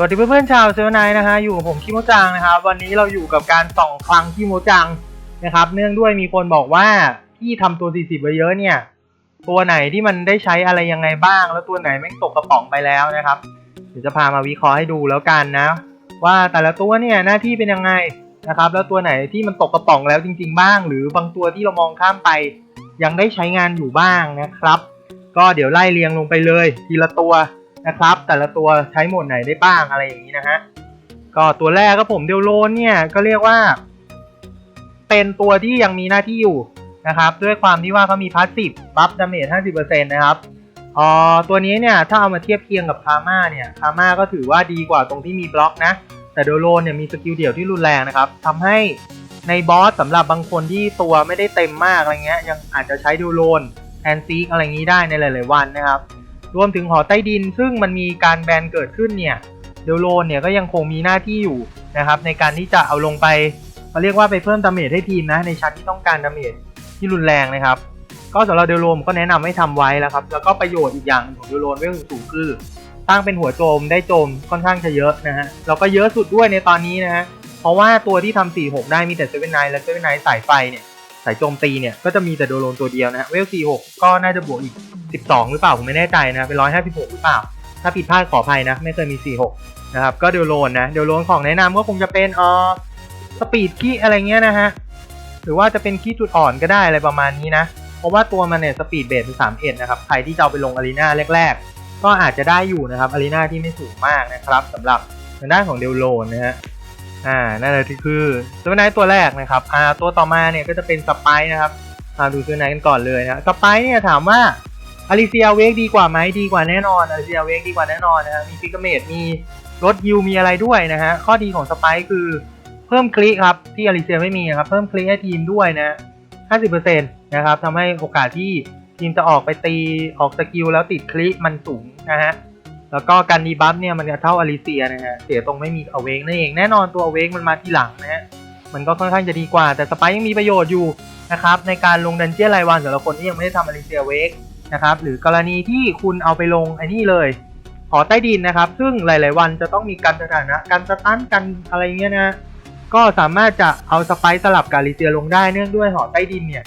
สวัสดีเพื่อนๆชาวเซลนายนะฮะอยู่กับผมคิโมจังนะครับวันนี้เราอยู่กับการส่องคลังคิโมจังนะครับ เนื่องด้วยมีคนบอกว่าที่ทำตัว 40ไว้เยอะเนี่ย ตัวไหนที่มันได้ใช้อะไรยังไงบ้าง แล้วตัวไหนไม่งตกกระป๋องไปแล้วนะครับ เดี๋ยวจะพามาวิเคราะห์ให้ดูแล้วกันนะ ว่าแต่ละตัวเนี่ยหน้าที่เป็นยังไงนะครับ แล้วตัวไหนที่มันตกกระป๋องแล้วจริง ๆ บ้าง หรือบางตัวที่เรามองข้ามไป ยังได้ใช้งานอยู่บ้างนะครับ ก็เดี๋ยวไล่เรียงลงไปเลย ทีละตัว นะครับ แต่ละตัวใช้โหมดไหนได้บ้างอะไรอย่างนี้นะฮะก็ตัวแรกก็ผมเดลโลนเนี่ยก็เรียกว่า เป็นตัวที่ยังมีหน้าที่อยู่นะครับ ด้วยความที่ว่าเขามีพาสซีฟบัฟดาเมจ50%นะครับอ๋อตัวนี้เนี่ยถ้าเอามาเทียบเคียงกับคาม่าเนี่ยคาม่าก็ถือว่าดีกว่าตรงที่มีบล็อกนะ แต่เดลโลนเนี่ยมีสกิลเดี่ยวที่รุนแรงนะครับทำให้ในบอสสำหรับบางคนที่ตัวไม่ได้เต็มมากอะไรเงี้ยยังอาจจะใช้เดลโลนแอนซีกอะไรอย่างนี้ได้ในหลาย ๆ วันนะครับ รวมถึงหอใต้ดิน ซึ่งมันมีการแบนเกิดขึ้นเนี่ยเดลโลนเนี่ยก็ยังคงมีหน้าที่อยู่นะครับในการที่จะเอาลงไปเขาเรียกว่าไปเพิ่มดาเมจให้ทีมนะในชั้นที่ต้องการดาเมจที่รุนแรงนะครับ ก็สำหรับเดลโลนก็แนะนำให้ทำไว้แล้วครับแล้วก็ประโยชน์อีกอย่างของเดลโลนเวลสูงคือตั้งเป็นหัวโจมได้โจมค่อนข้างจะเยอะนะฮะแล้วก็เยอะสุดด้วยในตอนนี้นะฮะเพราะว่าตัวที่ทำ46 ได้มีแต่เซเว่นไนและเซเว่นไนสายไฟเนี่ยายโจมตีเนี่ยก็จะมีแต่เดลโลนตัวเดียวนะฮะเวล46ก็น่าจะบวกอีก 12 หรือเปล่า ผมไม่แน่ใจนะเป็น156หรือเปล่า ถ้าผิดพลาดขออภัยนะ ไม่เคยมี 46 นะครับ ก็เดลโลนนะเดลโลนของแนะนำก็คงจะเป็นเออสปีดคี้อะไรเงี้ยนะฮะหรือว่าจะเป็นคี้จุดอ่อนก็ได้อะไรประมาณนี้นะ เพราะว่าตัวมันเนี่ยสปีดเบสเป็น31นะครับใครที่จะเอาไปลงอารีนาแรก ๆ ก็อาจจะได้อยู่นะครับอารีนาที่ไม่สูงมากนะครับสำหรับทางด้านของเดลโลนนะฮะ อ่านั่นแหละที่คือตัวไหนตัวแรกนะครับอ่าตัวต่อมาเนี่ยก็จะเป็นสไปนะครับมาดูตัวไหนกันก่อนเลยนะสไปเนี่ยถามว่าอลิเซียเวกดีกว่าไหมดีกว่าแน่นอนอลิเซียเวกดีกว่าแน่นอนนะฮะมีฟิกเมตมีรถยิวมีอะไรด้วยนะฮะข้อดีของสไปคือเพิ่มคลิกครับที่อลิเซียไม่มีครับเพิ่มคลิกให้ทีมด้วยนะ50%นะครับทำให้โอกาสที่ทีมจะออกไปตีออกสกิลแล้วติดคลิกมันสูงนะฮะ แล้วก็การดีบัฟเนี่ยมันจะเท่าอลิเซียนะฮะเสียตรงไม่มีอเวกนั่นเองแน่นอนตัวอเวกมันมาทีหลังนะฮะมันก็ค่อนข้างจะดีกว่า แต่สไปยังมีประโยชน์อยู่นะครับในการลงดันเจี้ยนรายวันสำหรับคนที่ยังไม่ได้ทำอลิเซียเวกนะครับหรือกรณีที่คุณเอาไปลงไอ้นี่เลยหอใต้ดินนะครับ ซึ่งหลาย ๆ วันจะต้องมีการสถานะการสตันกันอะไรเงี้ยนะก็สามารถจะเอาสไปซ์สลับกับอลิเซียลงได้เนื่องด้วยหอใต้ดินเนี่ย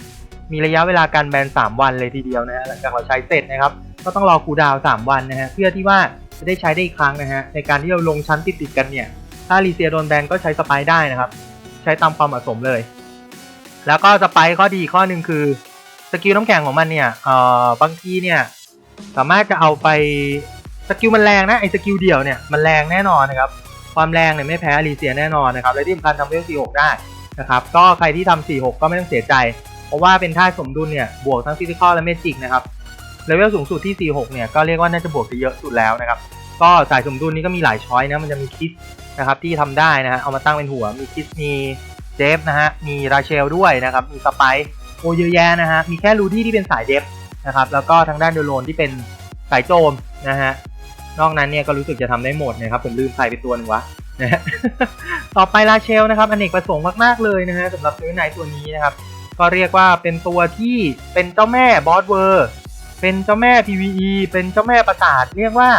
มีระยะเวลาการแบน 3 วันเลยทีเดียวนะฮะหลังจากเราใช้เสร็จนะครับ ก็ต้องรอคูดาวน์3วันนะฮะเพื่อที่ว่าจะได้ใช้ได้อีกครั้งนะฮะในการที่เราลงชั้นติดๆกันเนี่ย ถ้าอลิเซียโดนแบนก็ใช้สไปได้นะครับ ใช้ตามความเหมาะสมเลย แล้วก็สไปข้อดีข้อหนึ่งคือสกิลน้ำแข็งของมันเนี่ยเอ่อบางทีเนี่ยสามารถจะเอาไปสกิลมันแรงนะไอ้สกิลเดี่ยวเนี่ยมันแรงแน่นอนนะครับความแรงเนี่ยไม่แพ้อลีเซียแน่นอนนะครับและที่สำคัญทำเวล46 ได้นะครับก็ใครที่ทำ46 ก็ไม่ต้องเสียใจ เพราะว่าเป็นท่าสมดุลเนี่ยบวกทั้งฟิสิกอลและเมจิกนะครับ เลเวลสูงสุดที่ 46 เนี่ยก็เรียกว่าน่าจะบวกไปเยอะสุดแล้วนะครับ ก็สายสมดุลนี้ก็มีหลายช้อยนะ มันจะมีคิดนะครับที่ทำได้นะฮะ เอามาตั้งเป็นหัว มีคิดมีเดฟนะฮะ มีราเชลด้วยนะครับ มีสไปโอเยอะแยะนะฮะ มีแค่รูดี้ที่เป็นสายเดฟนะครับ แล้วก็ทางด้านเดโลนที่เป็นสายโจมนะฮะ นอกนั้นเนี่ยก็รู้สึกจะทำได้หมดนะครับ ผมลืมใส่ไปตัวหนึงวะนะฮะต่อไปราเชลนะครับอนเนกประสงค์มากๆเลยนะฮะสำหรับตัวไหนตัวนี้นะครับ ก็เรียกว่าเป็นตัวที่เป็นเจ้าแม่บอสเวอร์ เป็นเจ้าแม่ PVE เป็นเจ้าแม่ประสาทเรียกว่า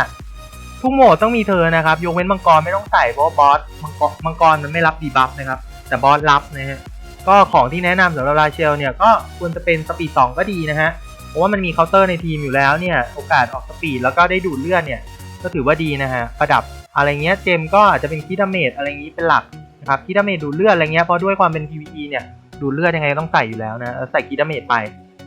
ทุกโหมดต้องมีเธอนะครับ ยกเว้นมังกรไม่ต้องใส่เพราะบอสมังกรมังกรมันไม่รับดีบัฟนะครับ แต่บอสรับนะฮะก็ของที่แนะนำสำหรับราเชลเนี่ยก็ควรจะเป็นสปีดสองก็ดีนะฮะเพราะว่ามันมีเคาน์เตอร์ในทีมอยู่แล้วเนี่ยโอกาสออกสปีดแล้วก็ได้ดูดเลือดเนี่ยก็ถือว่าดีนะฮะประดับอะไรเงี้ยเจมก็อาจจะเป็นคีดาเมจอะไรอย่างนี้เป็นหลักนะครับคีดาเมจดูดเลือดอะไรเงี้ยเพราะด้วยความเป็น PVE เนี่ยดูดเลือดยังไงต้องใส่อยู่แล้วนะใส่คีดาเมจไป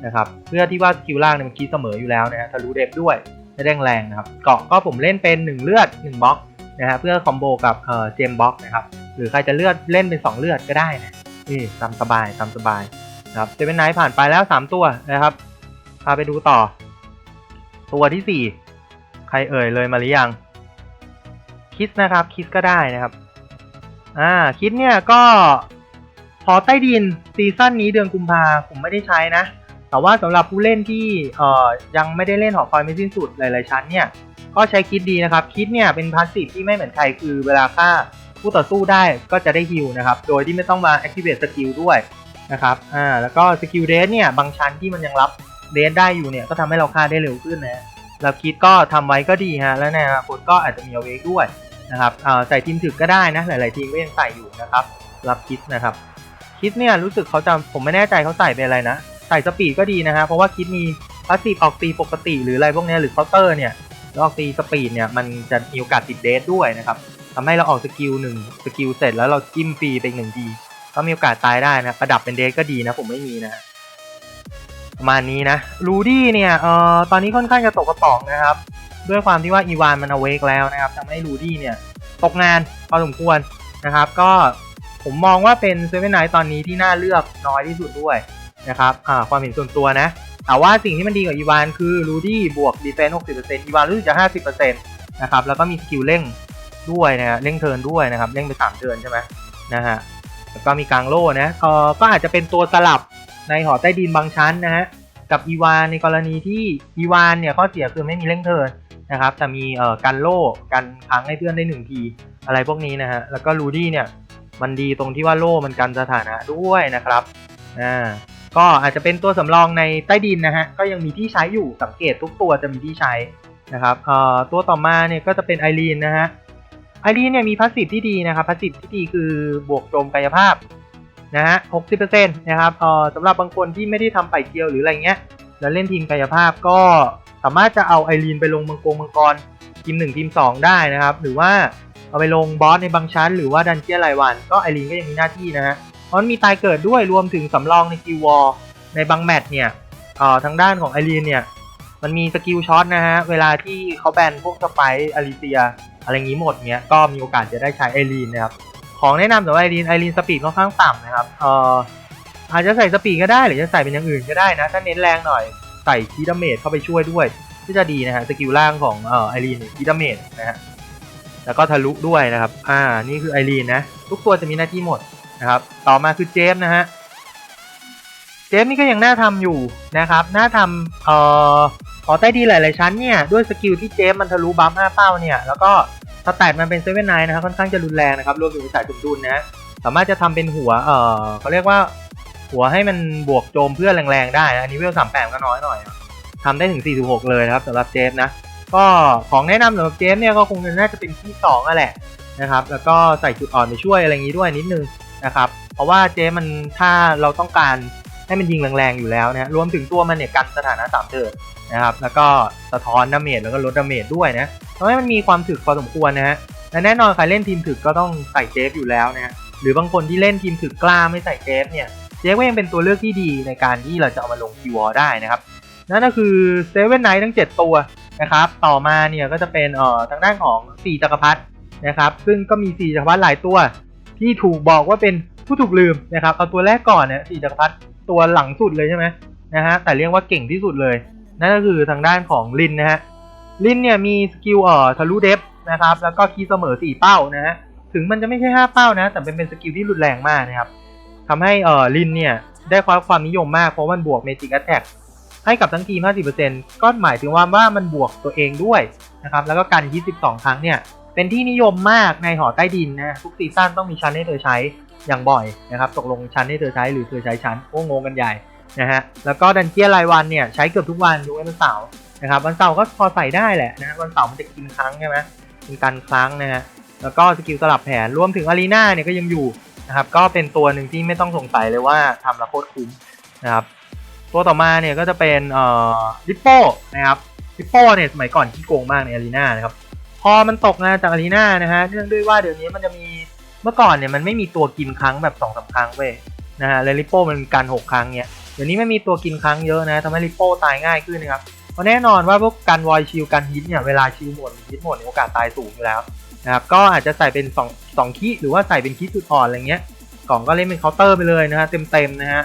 นะครับเพื่อที่ว่าสกิลล่างเนี่ยมันคีเสมออยู่แล้วนะฮะทะลุเดฟด้วยไม่แรงแรงนะครับเกาะก็ผมเล่นเป็น1เลือด1บล็อกนะฮะเพื่อคอมโบกับเอ่อเจมบล็อกนะครับหรือใครจะเลือดเล่นเป็น 2 เลือดก็ได้นะนี่ตามสบายตามสบายนะครับเซเว่นไนท์ผ่านไปแล้ว 3 ตัวนะครับพาไปดูต่อ ตัวที่ 4 ใครเอ่ยเลยมาหรือยังคิสนะครับคิสก็ได้นะครับอ่าคิสเนี่ยก็พอใต้ดินซีซั่นนี้เดือนกุมภาผมไม่ได้ใช้นะ แต่ว่าสำหรับผู้เล่นที่เอ่อยังไม่ได้เล่นหอคอยไม่สิ้นสุดหลายๆชั้นเนี่ยก็ใช้คิดดีนะครับ คิดเนี่ยเป็นพาสซีฟที่ไม่เหมือนใครคือเวลาฆ่าผู้ต่อสู้ได้ก็จะได้ฮิลนะครับ โดยที่ไม่ต้องมา activate สกิลด้วยนะครับอ่าแล้วก็สกิลเดสเนี่ยบางชั้นที่มันยังรับเดสได้อยู่เนี่ยก็ทำให้เราฆ่าได้เร็วขึ้นนะแล้วคิดก็ทำไว้ก็ดีฮะแล้วในอนาคตก็อาจจะมีเอาเวกด้วยนะครับอ่าใส่ทีมถึกก็ได้นะหลาย ๆ ทีมก็ยังใส่อยู่นะครับรับคิดนะครับ คิดเนี่ยรู้สึกเขาจะผมไม่แน่ใจเขาใส่เป็นอะไรนะ ใส่สปีดก็ดีนะฮะเพราะว่าคิดมีพาสซีฟออกตีปกติหรืออะไรพวกนี้หรือเคาน์เตอร์เนี่ยแล้วออกตีสปีดเนี่ยมันจะมีโอกาสติดเดทด้วยนะครับทำให้เราออกสกิลหนึ่งสกิลเสร็จแล้วเราจิ้มฟรีไปหนึ่งทีก็มีโอกาสตายได้นะประดับเป็นเดทก็ดีนะผมไม่มีนะประมาณนี้นะรูดี้เนี่ยเอ่อตอนนี้ค่อนข้างจะตกกระป๋องนะครับด้วยความที่ว่าอีวานมันเอาเวกแล้วนะครับทำให้รูดี้เนี่ยตกงานพอสมควรนะครับ ก็ผมมองว่าเป็นเซเว่นไนท์ตอนนี้ที่น่าเลือกน้อยที่สุดด้วย นะครับอ่าความเห็นส่วนตัวนะแต่ว่าสิ่งที่มันดีกว่าอีวานคือรูดี้บวกดีเฟนซ์60%อีวานรู้สึกจะ50%นต์นะครับแล้วก็มีสกิลเร่งด้วยนะฮะเร่งเทิร์นด้วยนะครับเร่งไป3เทิร์นใช่ไหมนะฮะแล้วก็มีกลางโล่นะเออก็อาจจะเป็นตัวสลับในหอใต้ดินบางชั้นนะฮะกับอีวานในกรณีที่อีวานเนี่ยข้อเสียคือไม่มีเร่งเทิร์นนะครับแต่มีเอ่อกันโล่กันค้างให้เพื่อนได้หนึ่งทีอะไรพวกนี้นะฮะแล้วก็รูดี้เนี่ยมันดีตรงที่ว่าโล่มันกันสถานะด้วยนะครับอ่า ก็อาจจะเป็นตัวสำรองในใต้ดินนะฮะก็ยังมีที่ใช้อยู่สังเกตทุกตัวจะมีที่ใช้นะครับตัวต่อมาเนี่ยก็จะเป็นไอรีนนะฮะไอรีนเนี่ยมีพาสซีฟที่ดีนะครับพาสซีฟที่ดีคือบวกโจมกายภาพนะฮะ60%นะครับเอ่อสำหรับบางคนที่ไม่ได้ทำไปเกียวหรืออะไรเงี้ย แล้วเล่นทีมกายภาพก็สามารถจะเอาไอรีนไปลงมังกรมังกรทีม1ทีม2ได้นะครับ หรือว่าเอาไปลงบอสในบางชั้น หรือว่าดันเจี้ยนรายวัน ก็ไอรีนก็ยังมีหน้าที่นะฮะ เพราะมันมีตายเกิดด้วยรวมถึงสำรองในกิววอลในบางแมตช์เนี่ยเอ่อทางด้านของไอรีนเนี่ยมันมีสกิลช็อตนะฮะ เวลาที่เขาแบนพวกสไปร์อาริเซีย อะไรงนี้หมดเนี้ยก็มีโอกาสจะได้ใช้ไอรีนนะครับ ของแนะนำสำหรับไอรีนไอรีนสปีดค่อนข้างต่ำนะครับเอ่ออาจจะใส่สปีดก็ได้หรือจะใส่เป็นอย่างอื่นก็ได้นะ ถ้าเน้นแรงหน่อยใส่คีดาเมจเข้าไปช่วยด้วยก็จะดีนะฮะสกิลล่างของเอ่อไอรีนคีดาเมจนะฮะแล้วก็ทะลุด้วยนะครับ อ่า นี่คือไอรีนนะ ทุกตัวจะมีหน้าที่หมด นะครับ ต่อมาคือเจฟนะฮะ เจฟนี่ก็ยังน่าทำอยู่นะครับ น่าทำเอ่อขอใต้ดีหลาย ๆ ชั้นเนี่ยด้วยสกิลที่เจฟมันทะลุบัฟ5เป้าเนี่ย แล้วก็สแตทมันเป็นเซเว่นไนนะครับค่อนข้างจะรุนแรงนะครับรวมถึงสายสมดุลนะสามารถจะทำเป็นหัวเอ่อเขาเรียกว่าหัวให้มันบวกโจมเพื่อนแรง ๆ ได้นะอันนี้เวลสามแปดก็น้อยหน่อยอะทำได้ถึง 46 เลยนะครับสำหรับเจฟนะ ก็ของแนะนำสำหรับเจฟเนี่ยก็คงน่าจะเป็นที่2อะแหละนะครับ แล้วก็ใส่จุดอ่อนไปช่วยอะไรอย่างนี้ด้วยนิดนึง นะครับ เพราะว่าเจมันถ้าเราต้องการให้มันยิงแรงๆอยู่แล้วนะรวมถึงตัวมันเนี่ยกันสถานะสามเทิร์นะครับ แล้วก็สะท้อนดาเมจแล้วก็ลดดาเมจด้วยนะทำให้มันมีความถึกพอสมควรนะฮะและแน่นอนใครเล่นทีมถึกก็ต้องใส่เจฟอยู่แล้วนะฮะหรือบางคนที่เล่นทีมถึกกล้าไม่ใส่เจฟเนี่ยเจฟก็ยังเป็นตัวเลือกที่ดีในการที่เราจะเอามาลงคีวอได้นะครับนั่นก็คือเซเว่นไนท์ทั้ง 7 ตัวนะครับ ต่อมาเนี่ยก็จะเป็นเอ่อทางด้านของ 4 จักรพรรดินะครับ ซึ่งก็มี 4 จักรพรรดิหลายตัว ที่ถูกบอกว่าเป็นผู้ถูกลืมนะครับเอาตัวแรกก่อนเนี่ย4จักรพรรดิตัวหลังสุดเลยใช่ไหมนะฮะแต่เรียกว่าเก่งที่สุดเลย นั่นก็คือทางด้านของลินนะฮะลินเนี่ยมีสกิลเอ่อทะลุเดฟนะครับแล้วก็คีย์เสมอ 4 เป้านะฮะถึงมันจะไม่ใช่ 5 เป้านะ แต่เป็นเป็นสกิลที่รุนแรงมากนะครับทำให้เอ่อลินเนี่ยได้ความความนิยมมากเพราะมันบวกเมจิกแอ t แทกให้กับทั้งทีม 50%ก็หมายถึงว่าว่ามันบวกตัวเองด้วยนะครับแล้วก็การยิ22 ครั้งเนี่ย เป็นที่นิยมมากในหอใต้ดินนะทุกซีซั่นต้องมีชั้นให้เธอใช้อย่างบ่อยนะครับตกลงชั้นให้เธอใช้หรือเธอใช้ชั้นโอ้งงกันใหญ่นะฮะแล้วก็ดันเจียรายวันเนี่ยใช้เกือบทุกวันยกเว้นวันเสาร์นะครับวันเสาร์ก็พอใส่ได้แหละนะวันเสาร์มันจะกินครั้งใช่ไหมเป็นการครั้งนะฮะแล้วก็สกิลสลับแผนรวมถึงอารีนาเนี่ยก็ยังอยู่นะครับก็เป็นตัวหนึ่งที่ไม่ต้องสงสัยเลยว่าทำแล้วโคตรคุ้มนะครับตัวต่อมาเนี่ยก็จะเป็นเอ่อริปโป้นะครับริปโป้เนี่ยสมัยก่อนที่โกงมากในอารีนานะครับ อมันตกงานจากอารีนานะฮะเนื่องด้วยว่าเดี๋ยวนี้มันจะมีเมื่อก่อนเนี่ยมันไม่มีตัวกินครั้งแบบสองสาครั้งเว้ยนะฮะแล้วริปโป้มันการหกครั้งเนี่ยเดี๋ยวนี้ไม่มีตัวกินครั้งเยอะนะทำให้ริปโป้ตายง่ายขึ้นนะครับเพราะแน่นอนว่าพวกการวอยชิลการฮิตเนี่ยเวลาชิลหมดฮิตหมดเนี่ยโอกาสตายสูงอยู่แล้วนะครับก็อาจจะใส่เป็น2 2คีหรือว่าใส่เป็นคีจุดอ่อนอะไรเงี้ยกล่องก็เล่นเป็นเคาน์เตอร์ไปเลยนะฮะเต็มๆนะฮะ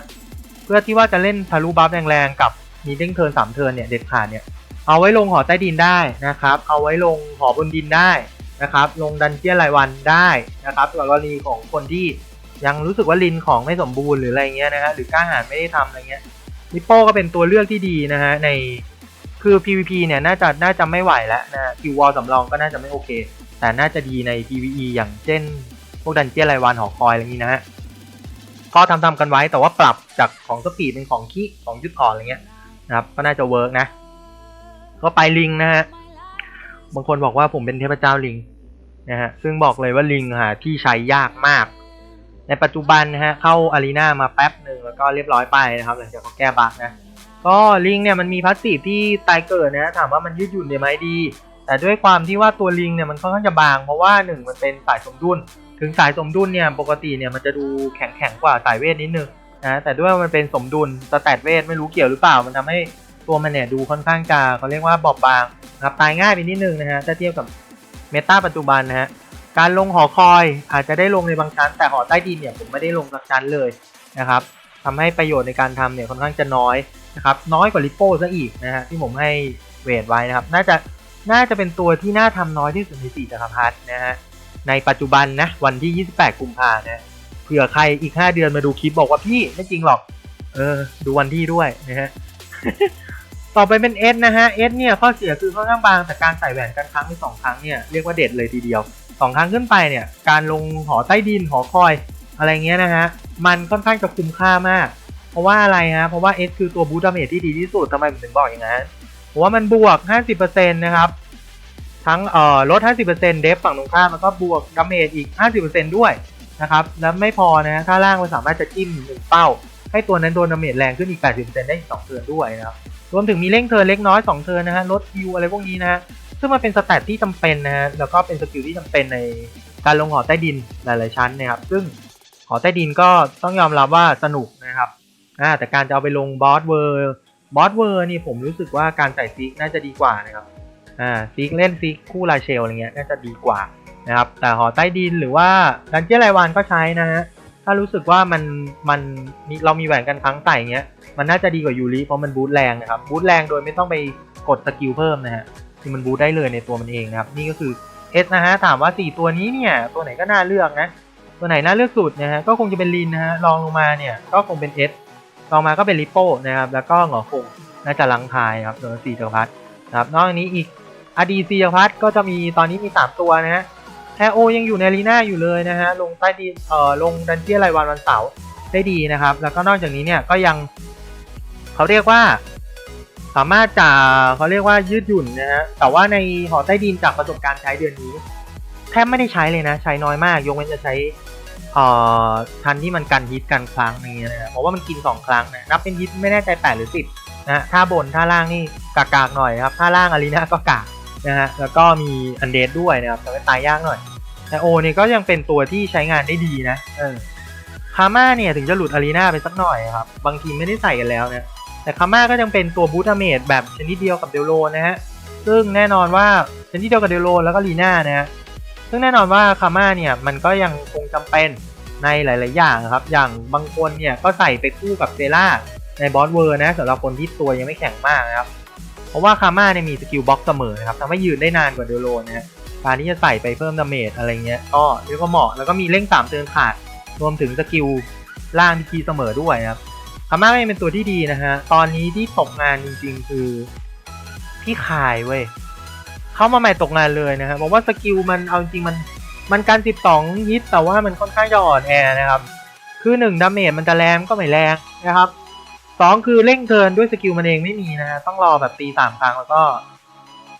เพื่อที่ว่าจะเล่นทะลุบัฟแรงๆกับมีเด้งเทิร์นสามเทิร์นเนี่ยเด็ดขาดเนี่ย เอาไว้ลงหอใต้ดินได้นะครับ เอาไว้ลงหอบนดินได้นะครับ ลงดันเจียนรายวันได้นะครับกรณีของคนที่ยังรู้สึกว่าลินของไม่สมบูรณ์หรืออะไรเงี้ยนะฮะหรือกล้าหาญไม่ได้ทำอะไรเงี้ยลิปโป้ก็เป็นตัวเลือกที่ดีนะฮะในคือ PVP เนี่ยน่าจะน่าจะไม่ไหวแล้วนะคิววอลสำรองก็น่าจะไม่โอเค แต่น่าจะดีใน PVE อย่างเช่น พวกดันเจียนรายวันหอคอยอะไรอย่างนี้นะฮะก็ทำทำกันไว้แต่ว่าปรับจากของสปีดเป็นของขี้ของยุดอ่อนอะไรเงี้ยนะครับก็น่าจะเวิร์กนะ ก็ไปลิงนะฮะ บางคนบอกว่าผมเป็นเทพเจ้าลิงนะฮะ ซึ่งบอกเลยว่าลิงหาที่ใช้ยากมาก ในปัจจุบันนะฮะเข้าอารีนามาแป๊บหนึ่งแล้วก็เรียบร้อยไปนะครับหลังจากเขาแก้บั๊กนะ ก็ลิงเนี่ยมันมีพาสซีฟที่ตายเกิดนะถามว่ามันยืดหยุ่นได้ไหมดี แต่ด้วยความที่ว่าตัวลิงเนี่ยมันค่อนข้างจะบาง เพราะว่าหนึ่งมันเป็นสายสมดุล ถึงสายสมดุลเนี่ยปกติเนี่ยมันจะดูแข็งแข็งๆกว่าสายเวทนิดนึงนะแต่ด้วยมันเป็นสมดุลสแตทเวทไม่รู้เกี่ยวหรือเปล่ามันทำให้ ตัวมันเนี่ยดูค่อนข้างจะเขาเรียกว่าบอบบางนะครับตายง่ายไปนิดนึงนะฮะถ้าเทียบกับเมตาปัจจุบันนะฮะการลงหอคอยอาจจะได้ลงในบางชั้น แต่หอใต้ดินเนี่ยผมไม่ได้ลงสักชั้นเลยนะครับทำให้ประโยชน์ในการทำเนี่ยค่อนข้างจะน้อยนะครับน้อยกว่าลิปโป้ซะอีกนะฮะที่ผมให้เวทไว้นะครับ น่าจะน่าจะเป็นตัวที่น่าทำน้อยที่สุดในสี่จักรพรรดินะฮะในปัจจุบันนะวันที่ 28 กุมภานะเผื่อใครอีก 5 เดือนมาดูคลิปบอกว่าพี่ไม่จริงหรอก เออ ดูวันที่ด้วยนะฮะ ต่อไปเป็น S นะฮะ S เนี่ยข้อเสียคือค่อนข้างบางแต่การใส่แหวนกันครั้งที่สองครั้งเนี่ยเรียกว่าเด็ดเลยทีเดียวสองครั้งขึ้นไปเนี่ยการลงหอใต้ดินหอคอยอะไรเงี้ยนะฮะมันค่อนข้างจะคุ้มค่ามาก เพราะว่าอะไรฮะเพราะว่า S คือตัวบูตดาเมจที่ดีที่สุดทำไมผมถึงบอกอย่างนั้นเพราะว่ามันบวก 50%นะครับทั้งเอ่อลด 50%เดฟฝั่งตรงข้ามแล้วก็บวกดาเมจอีก 50%ด้วยนะครับแล้วไม่พอนะถ้าล่างมันสามารถจะจิ้มหนึ่งเป้า ให้ตัวนั้นโดนดาเมจแรงขึ้นอีก 80%ได้อีก2เทิร์นด้วยนะครับ รวมถึงมีเร่งเทินเล็กน้อย2เทินนะฮะลดฮิวอะไรพวกนี้นะฮะซึ่งมันเป็นสแตทที่จำเป็นนะฮะแล้วก็เป็นสกิลที่จำเป็นในการลงหอใต้ดินหลายๆชั้นนะครับ ซึ่งหอใต้ดินก็ต้องยอมรับว่าสนุกนะครับอ่าแต่การจะเอาไปลงบอสเวอร์บอสเวอร์นี่ผมรู้สึกว่าการใส่ซิกน่าจะดีกว่านะครับอ่าซิกเล่นซิกคู่ลายเชลอะไรเงี้ยน่าจะดีกว่านะครับแต่หอใต้ดินหรือว่าดันเจี้ยนรายวันก็ใช้นะฮะ ถ้ารู้สึกว่ามันมันมีเรามีแหวนกันครั้งใส่เงี้ยมันน่าจะดีกว่ายูริเพราะมันบูทแรงนะครับบูทแรงโดยไม่ต้องไปกดสกิลเพิ่มนะฮะคือมันบูทได้เลยในตัวมันเองนะครับนี่ก็คือเอสนะฮะถามว่า 4 ตัวนี้เนี่ยตัวไหนก็น่าเลือกนะตัวไหนน่าเลือกสุดนะฮะก็คงจะเป็นลินนะฮะลองลงมาเนี่ยก็คงเป็นเอสลองมาก็เป็นลิโป้นะครับแล้วก็หงอคงน่าจะลังทายครับโดนสี่จักรพรรดินะครับนอกจากนี้อีกอดีซีพัทก็จะมีตอนนี้มี 3 ตัวนะฮะ แทโอยังอยู่ในลีน่าอยู่เลยนะฮะลงใต้ดินเอ่อลงดันเจี้ยนรายวันวันเสาร์ได้ดีนะครับ แล้วก็นอกจากนี้เนี่ยก็ยังเขาเรียกว่า สามารถจะเขาเรียกว่ายืดหยุ่นนะฮะแต่ว่าในหอใต้ดินจากประสบการณ์ใช้เดือนนี้แทบไม่ได้ใช้เลยนะ ใช้น้อยมาก ยกเว้นจะใช้เอ่อทันที่มันกันฮิตกันครั้งนี้นะเพราะว่ามันกิน 2 ครั้งนะนับเป็นฮิตไม่แน่ใจ8หรือ 10นะฮะถ้าบนถ้าล่างนี่กากๆหน่อยครับถ้าล่างอารีนาก็กาก นะฮะแล้วก็มีอันเดดด้วยนะครับแต่ว่าตายยากหน่อยแต่โอเนี่ยก็ยังเป็นตัวที่ใช้งานได้ดีนะเออคาม่าเนี่ยถึงจะหลุดอารีนาไปสักหน่อยครับบางทีไม่ได้ใส่กันแล้วนะแต่คาม่าก็ยังเป็นตัวบูตเมดแบบชนิดเดียวกับเดลโลนะฮะซึ่งแน่นอนว่าชนิดเดียวกับเดลโลแล้วก็ลีน่านะฮะซึ่งแน่นอนว่าคาม่าเนี่ยมันก็ยังคงจำเป็นในหลาย ๆ อย่างครับ อย่างบางคนเนี่ยก็ใส่ไปคู่กับเซล่าในบอสเวอร์นะสำหรับคนที่ตัวยังไม่แข็งมากนะครับ เพราะว่าคาม่าเนี่ยมีสกิลบล็อกเสมอนะครับทำให้ยืนได้นานกว่าเดโลนะฮะการที่จะใส่ไปเพิ่มดาเมจอะไรเงี้ยก็เรียกว่าเหมาะแล้วก็มีเร่งสามเตือนขาดรวมถึงสกิลล่างที่คีเสมอด้วยครับคาม่าไม่เป็นตัวที่ดีนะฮะตอนนี้ที่ตกงานจริง ๆ คือพี่ขายเว้ยเข้ามาใหม่ตกงานเลยนะครับบอกว่าสกิลมันเอาจริงมันมันการ12ฮิตแต่ว่ามันค่อนข้างจะอ่อนแอนะครับ คือ1ดาเมจมันจะแรงก็ไม่แรงนะครับ สองคือเร่งเทินด้วยสกิลมันเองไม่มีนะฮะต้องรอแบบตีสามครั้งแล้วก็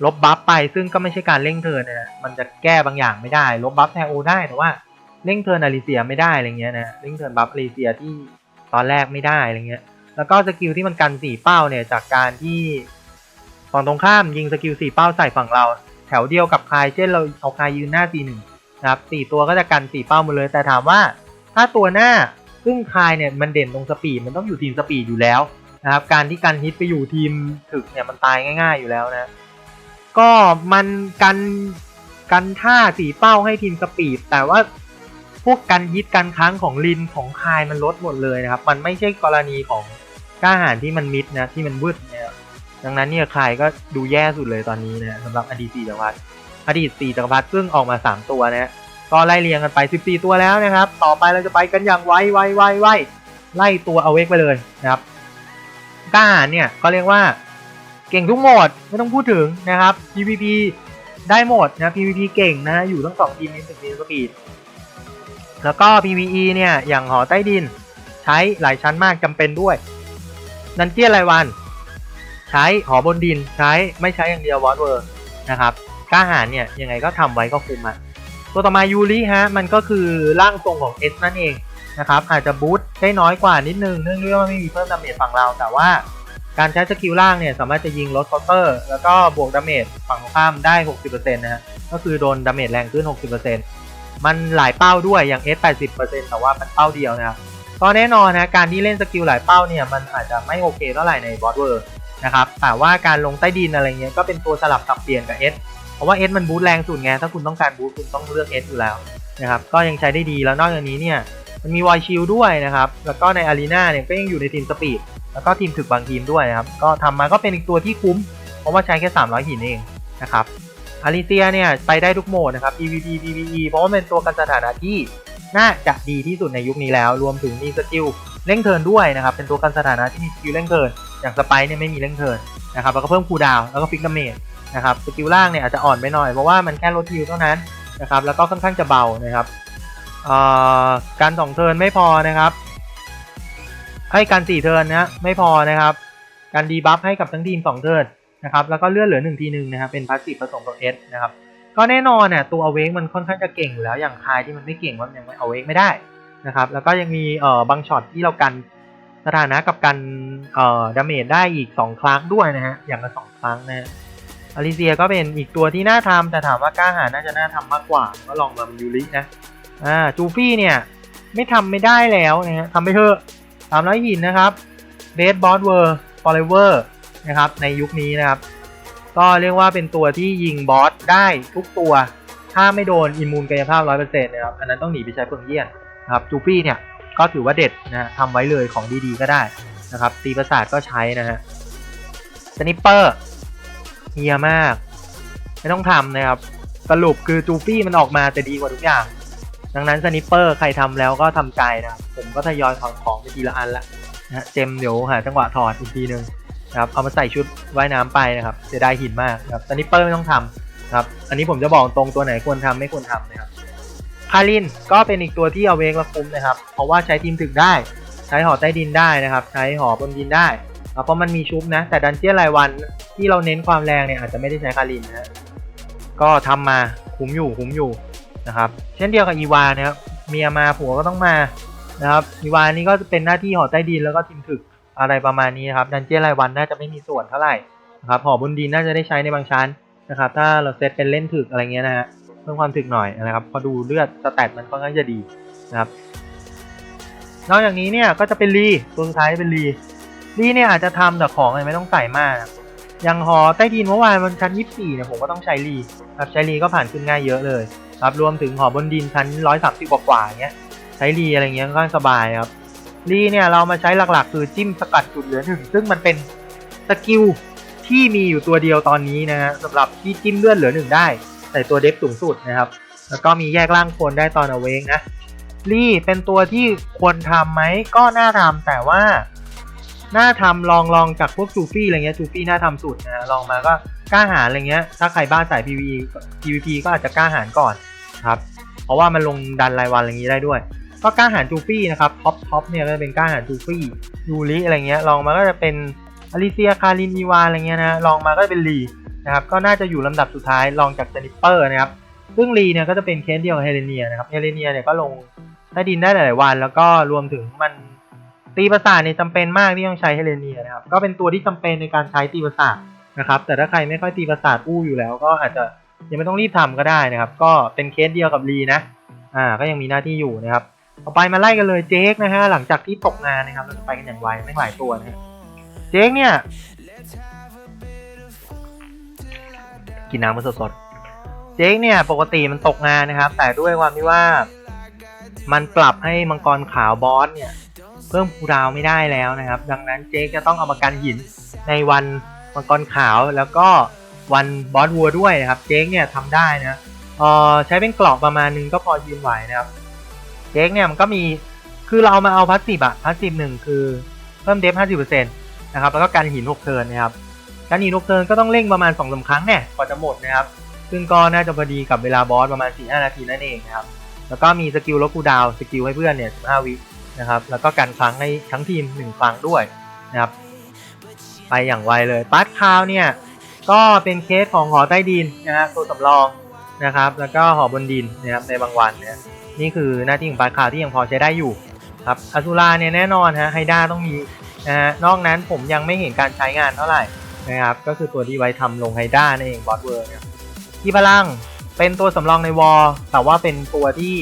ลบบัฟไปซึ่งก็ไม่ใช่การเร่งเทินนะมันจะแก้บางอย่างไม่ได้ ลบบัฟแทโอได้แต่ว่าเร่งเทินอาริเซียไม่ได้อะไรเงี้ยนะเร่งเทินบัฟอาริเซียที่ตอนแรกไม่ได้อะไรเงี้ย แล้วก็สกิลที่มันกันสี่เป้าเนี่ยจากการที่ฝั่งตรงข้ามยิงสกิลสี่เป้าใส่ฝั่งเรา แถวเดียวกับคายเช่นเราเอาคายยืนหน้าสี่หนึ่งนะครับสี่ตัวก็จะกันสี่เป้าหมดเลยแต่ถามว่า ถ้าตัวหน้า ซึ่งคายเนี่ยมันเด่นตรงสปีดมันต้องอยู่ทีมสปีดอยู่แล้วนะครับการที่การฮิตไปอยู่ทีมถึกเนี่ยมันตายง่าย ๆอยู่แล้วนะก็มันกันกันท่าสีเป้าให้ทีมสปีดแต่ว่าพวกการฮิตการค้างของลินของคายมันลดหมดเลยนะครับ มันไม่ใช่กรณีของกล้าหารที่มันมิดนะที่มันวืดเนี่ยดังนั้นเนี่ยคายก็ดูแย่สุดเลยตอนนี้นะสำหรับอดีตสี่จักรพรรดิอดีตสี่จักรพรรดิซึ่งออกมาสามตัวนะ ก็ไล่เรียงกันไป 14 ตัวแล้วนะครับ ต่อไปเราจะไปกันอย่างไวไวไวไวไล่ตัวเอาเวกไปเลยนะครับก้าเนี่ยก็เรียกว่าเก่งทุกโหมดไม่ต้องพูดถึงนะครับ PVP ได้หมดนะ PVP เก่งนะอยู่ทั้งสองทีมนี้ถึงมีสปีดแล้วก็ PVE เนี่ยอย่างหอใต้ดิน ใช้หลายชั้นมากจำเป็นด้วยนันเจียนรายวัน ใช้หอบนดินใช้ไม่ใช้อย่างเดียววอตเวอร์นะครับกล้าหารเนี่ยยังไงก็ทำไว้ก็คุ้มอะ ตัวต่อมายูริฮะมันก็คือร่างทรงของ S นั่นเองนะครับอาจจะบูสต์ได้น้อยกว่านิดนึงเนื่องด้วยว่าไม่มีเพิ่มดาเมจฝั่งเรา แต่ว่าการใช้สกิลล่างเนี่ยสามารถจะยิงลดเคาน์เตอร์ แล้วก็บวกดาเมจฝั่งตรงข้ามได้ 60%นะฮะก็คือโดนดาเมจแรงขึ้น 60%มันหลายเป้าด้วยอย่าง S 80%แต่ว่ามันเป้าเดียวนะครับก็แน่นอนนะการที่เล่นสกิลหลายเป้าเนี่ยมันอาจจะไม่โอเคเท่าไหร่ในบอสเวอร์นะครับแต่ว่าการลงใต้ดินอะไรเงี้ยก็เป็นตัวสลับสับเปลี่ยนกับ S เพราะว่า S มันบูตแรงสุดไงถ้าคุณต้องการบูตคุณต้องเลือก S อยู่แล้วนะครับก็ยังใช้ได้ดีแล้วนอกจากนี้เนี่ยมันมีวอยชิลด้วยนะครับแล้วก็ในอารีนาเนี่ยก็ยังอยู่ในทีมสปีดแล้วก็ทีมถึกบางทีมด้วยนะครับก็ทำมาก็เป็นอีกตัวที่คุ้ม เพราะว่าใช้แค่ 300 หินเองนะครับอาริเซียเนี่ยไปได้ทุกโหมดนะครับ PVP PVE เพราะว่าเป็นตัวกันสถานะที่น่าจะดีที่สุดในยุคนี้แล้ว รวมถึงมีสกิลเร่งเทิร์นด้วยนะครับเป็นตัวกันสถานะที่มีสกิลเร่งเทิร์น อย่างสไปเนี่ยไม่มีเร่งเทิร์นนะครับแล้วก็เพิ่มคูดาวแล้วก็ฟิกดาเมจนะครับสกิลล่างเนี่ยอาจจะอ่อนไปหน่อยเพราะว่ามันแค่ลดทิวเท่านั้นนะครับแล้วก็ค่อนข้างจะเบานะครับเอ่อการสองเทิร์นไม่พอนะครับให้การสี่เทิร์นนะไม่พอนะครับ การดีบัฟให้กับทั้งทีม2เทิร์นนะครับแล้วก็เลื่อนเหลือ1ทีหนึ่งนะครับเป็นพาสซีฟผสมกับ S นะครับก็แน่นอนเนี่ยตัวอเวกมันค่อนข้างจะเก่งอยู่แล้วอย่างคายที่มันไม่เก่งมันยังไม่อเวกไม่ได้นะครับแล้วก็ยังมีเอ่อบางช็อตที่เรากัน สถานะกับกันเอ่อดาเมจได้อีก 2 ครั้งด้วยนะฮะ อย่างละ2ครั้งนะฮะอลิเซียก็เป็นอีกตัวที่น่าทำแต่ถามว่ากล้าหาน่าจะน่าทำมากกว่า ก็ลองมายูรินะ อ่า จูฟี่เนี่ย ไม่ทำไม่ได้แล้วนะฮะทำไปเถอะสามร้อยหินนะครับเบสบอสเวอร์ฟอร์เรเวอร์นะครับ ในยุคนี้นะครับ ก็เรียกว่าเป็นตัวที่ยิงบอสได้ทุกตัว ถ้าไม่โดนอิมมูนกายภาพ 100%นะครับ อันนั้นต้องหนีไปใช้เพิงเยี่ยนนะครับ จูฟี่เนี่ย ก็ถือว่าเด็ดนะฮะทำไว้เลยของดีๆก็ได้นะครับตีประสาทก็ใช้นะฮะสนิปเปอร์เฮียมาก ไม่ต้องทำนะครับสรุปคือจูฟี่มันออกมาแต่ดีกว่าทุกอย่าง ดังนั้นสนิปเปอร์ใครทำแล้วก็ทำใจนะผมก็ทยอยถอดของไปทีละอันละนะเจมเดี๋ยวหาจังหวะถอดอีกทีหนึ่งนะครับเอามาใส่ชุดว่ายน้ำไปนะครับเสียดายหินมากนะครับสนิปเปอร์ไม่ต้องทำนะครับอันนี้ผมจะบอกตรงตัวไหนควรทำไม่ควรทำนะครับ คารินก็เป็นอีกตัวที่เอาเวกและคุ้มนะครับ เพราะว่าใช้ทีมถึกได้ ใช้หอใต้ดินได้นะครับ ใช้หอบนดินได้ เพราะมันมีชุบนะ แต่ดันเจี้ยนรายวันที่เราเน้นความแรงเนี่ยอาจจะไม่ได้ใช้คารินนะก็ทำมาคุ้มอยู่คุ้มอยู่นะครับ เช่นเดียวกับอีวานะครับ เมียมาผัวก็ต้องมานะครับ อีวานี่ก็จะเป็นหน้าที่หอใต้ดินแล้วก็ทีมถึกอะไรประมาณนี้นะครับ ดันเจี้ยนรายวันน่าจะไม่มีส่วนเท่าไหร่นะครับ หอบนดินน่าจะได้ใช้ในบางชั้นนะครับ ถ้าเราเซตเป็นเล่นถึกอะไรเงี้ยนะฮะ พิ่มความถึกหน่อยนะครับพอดูเลือดสแตทมันค่อนข้างจะดีนะครับ นอกจากนี้เนี่ยก็จะเป็นรีตัวสุดท้ายเป็นรีรีเนี่ยอาจจะทำแต่ของอะไรไม่ต้องใส่มาก อย่างหอใต้ดินเมื่อวานมันชั้น 24เนี่ยผมก็ต้องใช้รีครับใช้รีก็ผ่านขึ้นง่ายเยอะเลยครับรวมถึงหอบนดินชั้น 130 กว่าๆอย่างเงี้ยใช้รีอะไรเงี้ยค่อนข้างสบายครับรีเนี่ยเรามาใช้หลักๆ คือจิ้มสกัดจุดเหลือหนึ่งซึ่งมันเป็นสกิลที่มีอยู่ตัวเดียวตอนนี้นะฮะสำหรับที่จิ้มเลือดเหลือหนึ่งได้ ใส่ตัวเดฟสูงสุดนะครับ แล้วก็มีแยกร่างคนได้ตอนเอาเวงนะลี่เป็นตัวที่ควรทำไหมก็น่าทำแต่ว่าน่าทำลองลองจากพวกซูฟี่อะไรเงี้ยซูฟี่น่าทำสุดนะลองมาก็กล้าหาญอะไรเงี้ย ถ้าใครบ้านสาย PVE PVP ก็อาจจะกล้าหาญก่อนครับ เพราะว่ามันลงดันรายวันอะไรอย่างนี้ได้ด้วย ก็กล้าหาญจูฟี่นะครับท็อปท็อปเนี่ยก็จะเป็นกล้าหาญจูฟี่ยูริอะไรเงี้ยลองมาก็จะเป็นอลิเซียคารินอีวาอะไรเงี้ยนะลองมาก็จะเป็นลี นะครับก็น่าจะอยู่ลำดับสุดท้ายรองจากสนิเปอร์นะครับซึ่งลีเนี่ยก็จะเป็นเคสเดียวกับเฮเลเนียนะครับเฮเลเนียเนี่ยก็ลงใต้ดินได้หลายวัน แล้วก็รวมถึงมันตีประสาทเนี่ยจำเป็นมากที่ต้องใช้เฮเลเนียนะครับก็เป็นตัวที่จำเป็นในการใช้ตีประสาทนะครับแต่ถ้าใครไม่ค่อยตีประสาทอู้อยู่แล้ว ก็อาจจะยังไม่ต้องรีบทำก็ได้นะครับ ก็เป็นเคสเดียวกับลีนะอ่าก็ยังมีหน้าที่อยู่นะครับต่อไปมาไล่กันเลยเจคนะฮะหลังจากที่ตกงานนะครับเราจะไปกันอย่างไวไม่หลายตัวนะเจคเนี่ย กินน้ำมันสดๆ เจ๊กเนี่ยปกติมันตกงานนะครับ แต่ด้วยความที่ว่ามันปรับให้มังกรขาวบอสเนี่ยเพิ่มคูลดาวไม่ได้แล้วนะครับ ดังนั้นเจ๊กจะต้องเอามากันหินในวันมังกรขาวแล้วก็วันบอสวัวด้วยนะครับ เจ๊กเนี่ยทำได้นะเออใช้เป็นกรอบประมาณนึงก็พอยืนไหวนะครับ เจ๊กเนี่ยมันก็มีคือเราเอามาเอาพัสซีฟอะพัสซีฟหนึ่งคือเพิ่มเดฟ50%นต์นะครับแล้วก็การหิน6เทินนะครับ การหนีนกเทิร์นก็ต้องเร่งประมาณ2อสาครั้งเนี่ยกว่าจะหมดนะครับ ซึ่งก็น่าจะพอดีกับเวลาบอสประมาณ4-5นาทีนั่นเองนะครับ แล้วก็มีสกิลลดคูดาวสกิลให้เพื่อนเนี่ย15วินะครับ แล้วก็การครั้งให้ทั้งทีม 1 ครั้งด้วยนะครับ ไปอย่างไวเลยปาร์ตคาวเนี่ยก็เป็นเคสของหอใต้ดินนะฮะตัวสำรองนะครับ แล้วก็หอบนดินนะครับในบางวันเนี่ยนี่คือหน้าที่ของปลาขาวที่ยังพอใช้ได้อยู่ครับอสุราเนี่ยแน่นอนฮะไฮด้าต้องมีนะฮะนอกนั้นผมยังไม่เห็นการใช้งานเท่าไหร่ นะครับ ก็คือตัวที่ไว้ทำลงไฮด้านั่นเองบอสเวิร์เนี่ยที่พลังเป็นตัวสำรองในวอลแต่ว่าเป็นตัวที่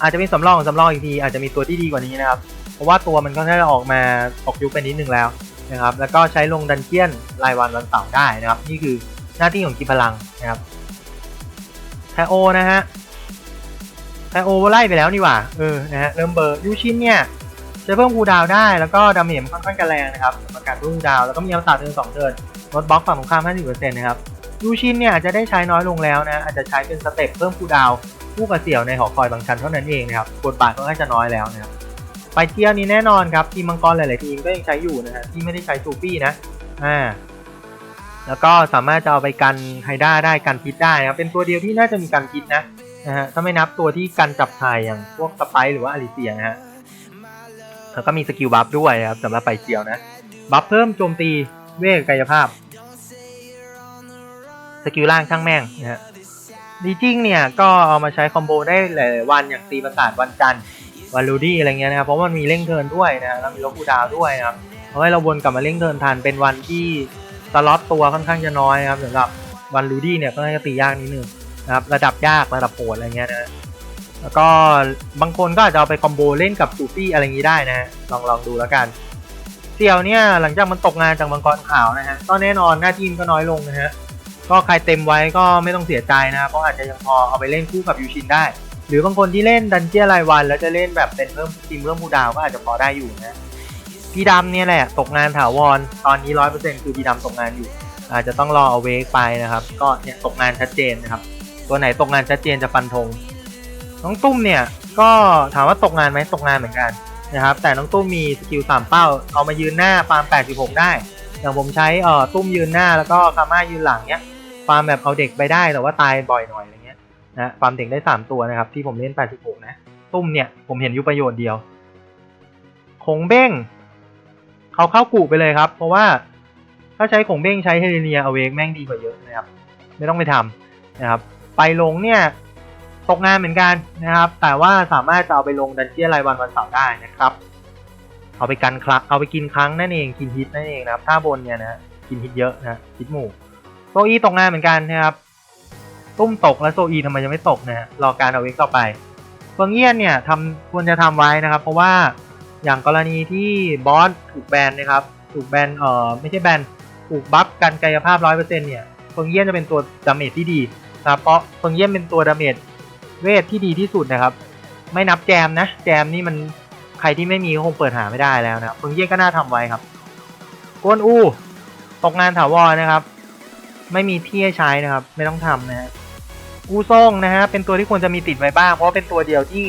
อาจจะเป็นสำรองสำรองอีกทีอาจจะมีตัวที่ดีกว่านี้นะครับ เพราะว่าตัวมันก็ได้ออกมาออกยุคไปนิดนึงแล้วนะครับ แล้วก็ใช้ลงดันเจียนรายวันวันเสาร์ได้นะครับ นี่คือหน้าที่ของกีพลังนะครับแทโอนะฮะแทโอไล่ไปแล้วนี่หว่า เออ นะฮะ เริ่มเบอร์ยูชินเนี่ยจะเพิ่มคูดาวได้ แล้วก็ดาเมจค่อนข้างจะแรงนะครับสำหรับการเพิ่มคูดาว แล้วก็มีอัลตราเทิร์นสองเทิร์น ลดบล็อกฝั่งตรงข้าม 50%นะครับยูชินเนี่ยอาจจะได้ใช้น้อยลงแล้วนะอาจจะใช้เป็นสเต็ปเพิ่มคูดาวคู่กับเสี่ยวในหอคอยบางชั้นเท่านั้นเองนะครับบทบาทค่อนข้างจะน้อยแล้วนะครับไปเที่ยวนี้แน่นอนครับทีมมังกรหลาย ๆ ทีมก็ยังใช้อยู่นะฮะที่ไม่ได้ใช้ซูฟี่นะอ่าแล้วก็สามารถจะเอาไปกันไฮด้าได้กันพิษได้นะครับเป็นตัวเดียวที่น่าจะมีกันพิษนะนะฮะถ้าไม่นับตัวที่กันจับถ่ายอย่างพวกสไปร์หรือว่าอลิเซียนะฮะแล้วก็มีสกิลบัฟด้วยครับสำหรับไปเที่ยวนะ บัฟเพิ่มโจมตีเวทกายภาพ สกิลล่างช่างแม่งนะฮะดีจิ้งเนี่ยก็เอามาใช้คอมโบได้หลายวันอย่างตีประสาทวันจันทร์วันลูดี้อะไรเงี้ยนะครับเพราะมันมีเร่งเทินด้วยนะแล้วมีลบคูดาวด้วยนะครับเอาให้เราวนกลับมาเร่งเทินทันเป็นวันที่สล็อตตัวค่อนข้างจะน้อยนะครับสำหรับวันลูดี้เนี่ยก็น่าจะตียากนิดนึงนะครับระดับยากระดับโหดอะไรเงี้ยนะแล้วก็บางคนก็อาจจะเอาไปคอมโบเล่นกับซูฟี่อะไรอย่างนี้ได้นะลองลองดูแล้วกันเสี่ยวเนี่ยหลังจากมันตกงานจากมังกรขาวนะฮะก็แน่นอนหน้าทีมก็น้อยลงนะฮะ ก็ใครเต็มไว้ก็ไม่ต้องเสียใจนะเพราะอาจจะยังพอเอาไปเล่นคู่กับยูชินได้ หรือบางคนที่เล่นดันเจียรายวัน แล้วจะเล่นแบบเป็นเพิ่มทีมเพิ่มมูดาวก็อาจจะพอได้อยู่นะพี่ดำเนี่ยแหละตกงานถาวรตอนนี้ร้อยเปอร์เซ็นต์คือพี่ดำตกงานอยู่ อาจจะต้องรอเอาเวกไปนะครับ ก็เนี่ยตกงานชัดเจนนะครับ ตัวไหนตกงานชัดเจนจะฟันธงน้องตุ้มเนี่ยก็ถามว่าตกงานไหมตกงานเหมือนกันนะครับแต่น้องตุ้มมีสกิลสามเป้า เอามายืนหน้าฟาร์ม86 ได้ อย่างผมใช้เอ่อตุ้มยืนหน้าแล้วก็คาม่ายืนหลังเนี้ย ฟาร์มแบบเอาเด็กไปได้แต่ว่าตายบ่อยหน่อยอะไรเงี้ยนะฟาร์มเด็กได้ 3 ตัวนะครับ ที่ผมเล่น86นะตุ้มเนี่ยผมเห็นอยู่ประโยชน์เดียวคงเบ้งเขาเข้ากูไปเลยครับ เพราะว่าถ้าใช้คงเบ้งใช้เฮเลเนียเอาเวกแม่งดีกว่าเยอะนะครับ ไม่ต้องไปทำนะครับ ไปลงเนี่ยตกงานเหมือนกันนะครับ แต่ว่าสามารถจะเอาไปลงดันเจียรายวันวันเสาร์ได้นะครับ เอาไปกันคลักเอาไปกินครั้งนั่นเอง กินฮิตนั่นเองนะครับ ถ้าบนเนี่ยนะกินฮิตเยอะนะฮิตหมู่ โซอีตกงานเหมือนกันนะครับตุ้มตกแล้วโซอีทำไมยังไม่ตกนะฮะรอการเอาเวกต่อไปเฟิงเยียนเนี่ยทำควรจะทำไว้นะครับ เพราะว่าอย่างกรณีที่บอสถูกแบนนะครับ ถูกแบนเอ่อไม่ใช่แบนถูกบัฟกันกายภาพร้อยเปอร์เซ็นต์เนี่ยเฟิงเยียนจะเป็นตัวดาเมจที่ดีนะครับเพราะเฟิงเยียนเป็นตัวดาเมจเวทที่ดีที่สุดนะครับ ไม่นับแจมนะ แจมนี่มันใครที่ไม่มีก็คงเปิดหาไม่ได้แล้วนะครับเฟิงเยียนก็น่าทำไว้ครับกวนอูตกงานถาวรนะครับ ไม่มีที่ให้ใช้นะครับ ไม่ต้องทำนะฮะอูซ่งนะฮะเป็นตัวที่ควรจะมีติดไว้บ้าง เพราะเป็นตัวเดียวที่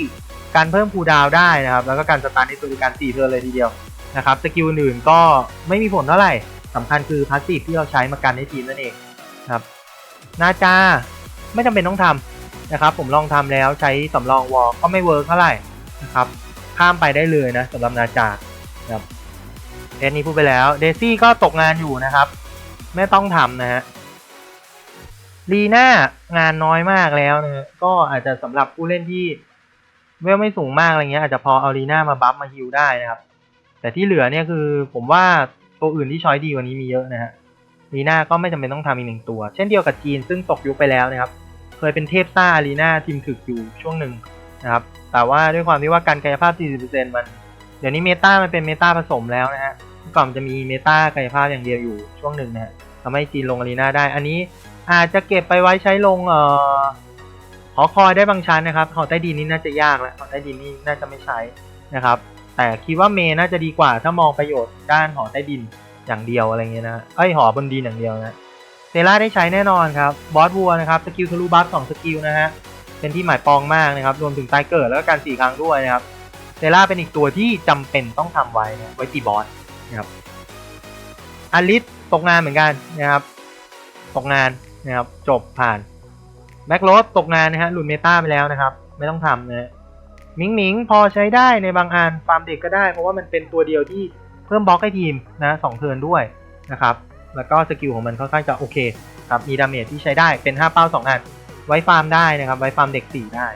การเพิ่มคูดาวได้นะครับ แล้วก็การสตาร์ทในตัวเดียวกัน4เทิร์นเลยทีเดียวนะครับสกิลอื่นก็ไม่มีผลเท่าไหร่สำคัญคือพาสซีฟที่เราใช้มากันในทีมนั่นเองนะครับนาจาไม่จำเป็นต้องทำนะครับ ผมลองทำแล้วใช้สำรองวอลก็ไม่เวิร์กเท่าไหร่นะครับข้ามไปได้เลยนะสำหรับนาจาครับเดนนี้พูดไปแล้วเดซี่ก็ตกงานอยู่นะครับ ไม่ต้องทำนะฮะ ลีน่างานน้อยมากแล้วนะฮะก็อาจจะสำหรับผู้เล่นที่เวลไม่สูงมากอะไรเงี้ยอาจจะพอเอาลีน่ามาบัฟมาฮิลได้นะครับ แต่ที่เหลือเนี่ยคือผมว่าตัวอื่นที่ช้อยดีกว่านี้มีเยอะนะฮะลีน่าก็ไม่จำเป็นต้องทำอีกหนึ่งตัว เช่นเดียวกับจีนซึ่งตกยุคไปแล้วนะครับ เคยเป็นเทพซ่าลีน่าทีมถึกอยู่ช่วงหนึ่งนะครับ แต่ว่าด้วยความที่ว่าการกายภาพ 40%มันเดี๋ยวนี้เมตามันเป็นเมตาผสมแล้วนะฮะก่อนมันจะมีเมตากายภาพอย่างเดียวอยู่ช่วงหนึ่งนะฮะทำให้จีนลงอารีนาได้ อันนี้ อาจจะเก็บไปไว้ใช้ลงเอ่อหอคอยได้บางชั้นนะครับหอใต้ดินนี่น่าจะยากแล้วหอใต้ดินนี่น่าจะไม่ใช้นะครับ แต่คิดว่าเมน่าจะดีกว่าถ้ามองประโยชน์ด้านหอใต้ดินอย่างเดียวอะไรเงี้ยนะเอ้ยหอบนดินอย่างเดียวนะเซล่าได้ใช้แน่นอนครับบอสวัวนะครับสกิลทะลุบัฟสองสกิลนะฮะเป็นที่หมายปองมากนะครับรวมถึงตายเกิดแล้วก็การสี่ครั้งด้วยนะครับเซล่าเป็นอีกตัวที่จำเป็นต้องทำไว้นะไว้ตีบอสนะครับอลิสตกงานเหมือนกันนะครับตกงาน นะครับ จบผ่านแบ็กโรสตกงานนะฮะหลุดเมตาไปแล้วนะครับ ไม่ต้องทำนะฮะมิงมิงพอใช้ได้ในบางอันฟาร์มเด็กก็ได้ เพราะว่ามันเป็นตัวเดียวที่เพิ่มบล็อกให้ทีมนะสองเทิร์นด้วยนะครับ แล้วก็สกิลของมันค่อนข้างจะโอเคครับมีดาเมจที่ใช้ได้เป็น 5 เป้า 2 อัน ไว้ฟาร์มได้นะครับ ไว้ฟาร์มเด็กสี่ได้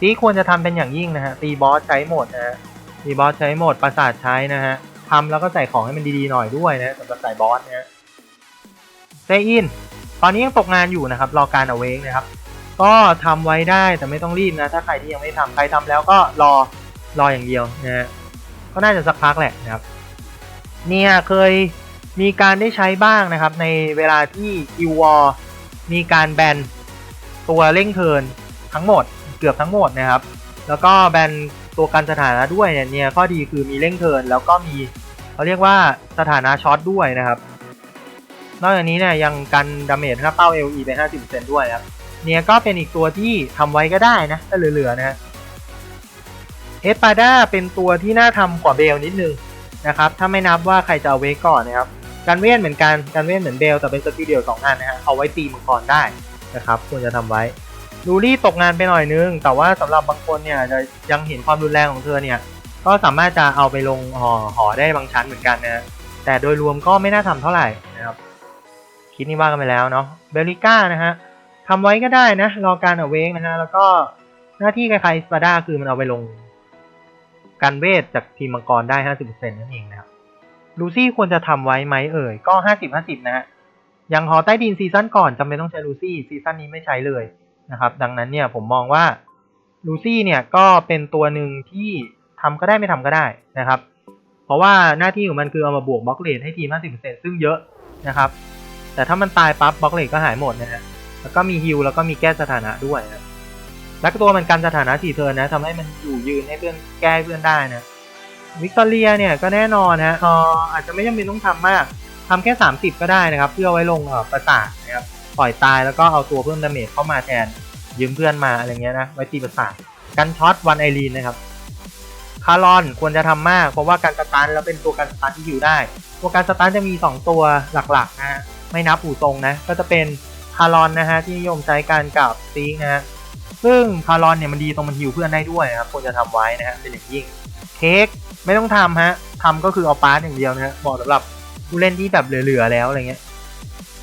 ที่ควรจะทำเป็นอย่างยิ่งนะฮะตีบอสใช้หมดนะฮะตีบอสใช้หมดประสาทใช้นะฮะทำแล้วก็ใส่ของให้มันดีๆหน่อยด้วยนะสำหรับใส่บอสนะฮะเซอิน ตอนนี้ยังตกงานอยู่นะครับ รอการเอาเวกนะครับ ก็ทำไว้ได้แต่ไม่ต้องรีบนะ ถ้าใครที่ยังไม่ทำใครทำแล้วก็รอรออย่างเดียวนะฮะก็น่าจะสักพักแหละนะครับ เนี่ยเคยมีการได้ใช้บ้างนะครับ ในเวลาที่คิววอมีการแบนตัวเร่งเทินทั้งหมดเกือบทั้งหมดนะครับ แล้วก็แบนตัวกันสถานะด้วยเนี่ยข้อดีคือมีเร่งเทินแล้วก็มีเขาเรียกว่าสถานะช็อตด้วยนะครับ นอกจากนี้เนี่ยยังกันดาเมจถ้าเป้า LE ไป50%ด้วยครับเนี่ยก็เป็นอีกตัวที่ทำไว้ก็ได้นะถ้าเหลือๆนะฮะเอสปาด้าเป็นตัวที่น่าทำกว่าเบลนิดนึงนะครับถ้าไม่นับว่าใครจะเอาเวก่อนนะครับการเวทเหมือนกันการเวทเหมือนเบลแต่เป็นสกิลเดียวสองอันนะฮะเอาไว้ตีมังกรได้นะครับควรจะทำไว้ลูรี่ตกงานไปหน่อยนึง แต่ว่าสำหรับบางคนเนี่ยจะยังเห็นความรุนแรงของเธอเนี่ยก็สามารถจะเอาไปลงห่อหอได้บางชั้นเหมือนกันนะฮะแต่โดยรวมก็ไม่น่าทำเท่าไหร่นะครับ คิดนี่ว่ากันไปแล้วเนาะเบลิก้านะฮะทำไว้ก็ได้นะ รอการเอาเวกนะฮะ แล้วก็หน้าที่คล้ายๆสปาด้าคือมันเอาไปลงการเวทจากทีมมังกรได้ 50%นั่นเองนะครับลูซี่ควรจะทำไว้ไหมเอ่ย ก็ 50-50 นะฮะ อย่างหอใต้ดินซีซั่นก่อนจำเป็นต้องใช้ลูซี่ซีซั่นนี้ไม่ใช้เลยนะครับ ดังนั้นเนี่ยผมมองว่าลูซี่เนี่ยก็เป็นตัวหนึ่งที่ทำก็ได้ไม่ทำก็ได้นะครับ เพราะว่าหน้าที่ของมันคือเอามาบวกบล็อกเลนให้ทีม 50%ซึ่งเยอะนะครับ แต่ถ้ามันตายปั๊บบล็อกเลนก็หายหมดนะฮะ แล้วก็มีฮิลแล้วก็มีแก้สถานะด้วยนะแล้วก็ตัวมันกันสถานะสี่เทิร์นนะทำให้มันอยู่ยืนให้เพื่อนแก้เพื่อนได้นะวิกตอเรียเนี่ยก็แน่นอนนะอออาจจะไม่จำเป็นต้องทำมากทำแค่ 30 ก็ได้นะครับ เพื่อไว้ลงอ่อประสาทนะครับปล่อยตายแล้วก็เอาตัวเพิ่มดาเมจเข้ามาแทนยืมเพื่อนมาอะไรเงี้ยนะไว้ตีประสาทกันช็อตวันไอรีนนะครับคารอนควรจะทำมากเพราะว่าการสตันแล้วเป็นตัวการสตันที่อยู่ได้ ตัวการสตันจะมี 2 ตัวหลักๆนะฮะ ไม่นับอู่ตรงนะก็จะเป็นคารอนนะฮะที่นิยมใช้กันกับซีกนะฮะซึ่งคารอนเนี่ยมันดีตรงมันฮิวเพื่อนได้ด้วยนะครับควรจะทำไว้นะฮะเป็นอย่างยิ่งเค้กไม่ต้องทำฮะทำก็คือเอาปาร์ตอย่างเดียวนะฮะบอกสำหรับผู้เล่นที่แบบเหลือๆแล้วอะไรเงี้ย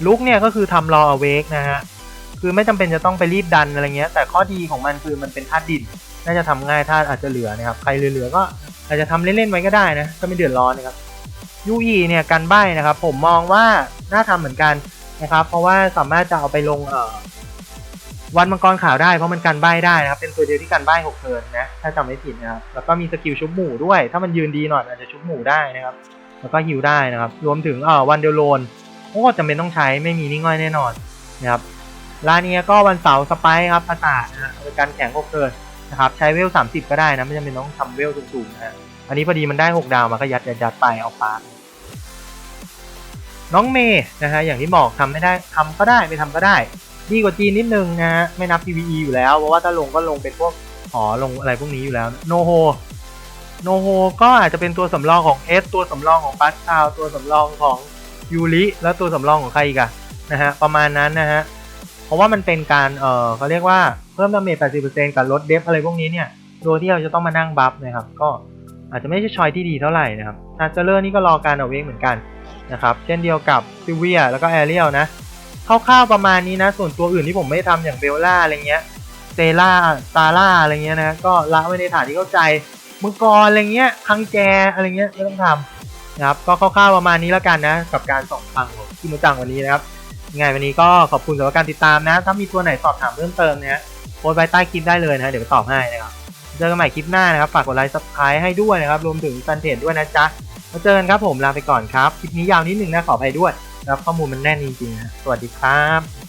ลุกเนี่ยก็คือทำรอเอาเวกนะฮะคือไม่จำเป็นจะต้องไปรีบดันอะไรเงี้ย แต่ข้อดีของมันคือมันเป็นธาตุดิน น่าจะทำง่ายถ้าอาจจะเหลือนะครับ ใครเหลือๆก็อาจจะทำเล่นๆไว้ก็ได้นะ ก็ไม่เดือดร้อนนะครับ ยูอีเนี่ยกันใบนะครับ ผมมองว่าน่าทำเหมือนกันนะครับ เพราะว่าสามารถจะเอาไปลงเอ่อวันมังกรขาวได้เพราะมันกันใบได้นะครับ เป็นตัวเดียวที่กันใบหกเทิร์นนะถ้าจำไม่ผิดนะครับแล้วก็มีสกิลชุบหมู่ด้วย ถ้ามันยืนดีหน่อยอาจจะชุบหมู่ได้นะครับ แล้วก็ฮิวได้นะครับ รวมถึงเอ่อวันเดลโลนโอ้จำเป็นต้องใช้ไม่มีนิ่ง่อยแน่นอนนะครับลาเนียก็วันเสาร์สไปค์ครับภาษานะฮะเป็นการแข่งหกเทิร์นนะครับใช้เวล30ก็ได้นะไม่จำเป็นต้องทำเวลสูงๆนะฮะอันนี้พอดีมันได้6ดาวมาก็ยัดยัดยัดไปเอาปาร์ น้องเมย์นะฮะอย่างที่บอกทำไม่ได้ทำก็ได้ไม่ทำก็ได้ ดีกว่าจีนนิดนึงนะฮะไม่นับ PVE อยู่แล้ว เพราะว่าถ้าลงก็ลงเป็นพวกหอลงอะไรพวกนี้อยู่แล้วโนโฮโนโฮก็อาจจะเป็นตัวสำรองของเอสตัวสำรองของปัสคาวตัวสำรองของยูริแล้วตัวสำรองของใครอีกอะนะฮะประมาณนั้นนะฮะเพราะว่ามันเป็นการเออเขาเรียกว่าเพิ่มดาเมจ 80%กับลดเดฟอะไรพวกนี้เนี่ยโดยที่เราจะต้องมานั่งบัฟนะครับก็อาจจะไม่ใช่ชอยที่ดีเท่าไหร่นะครับชาร์เจอร์นี่ก็รอการเอาเวกเหมือนกัน นะครับ เช่นเดียวกับซิเวียแล้วก็แอเรียลนะคร่าวๆประมาณนี้นะ ส่วนตัวอื่นที่ผมไม่ทำอย่างเบลล่าอะไรเงี้ยเซล่าซาร่าอะไรเงี้ยนะก็ละไว้ในฐานที่เข้าใจมังกรอะไรเงี้ยคังแจอะไรเงี้ยไม่ต้องทำนะครับ ก็คร่าวๆประมาณนี้แล้วกันนะ กับการส่องคลังของคิโมจังวันนี้นะครับยังไงวันนี้ก็ขอบคุณสำหรับการติดตามนะ ถ้ามีตัวไหนสอบถามเพิ่มเติมเนี่ยโพสต์ไว้ใต้คลิปได้เลยนะเดี๋ยวไปตอบให้นะครับเจอกันใหม่คลิปหน้านะครับ ฝากกดไลค์ซับสไครต์ให้ด้วยนะครับ รวมถึงแฟนเพจด้วยนะจ๊ะ เจอกันครับผมลาไปก่อนครับ คลิปนี้ยาวนิดนึงนะขออภัยด้วยนะครับข้อมูลมันแน่นจริงๆนะสวัสดีครับ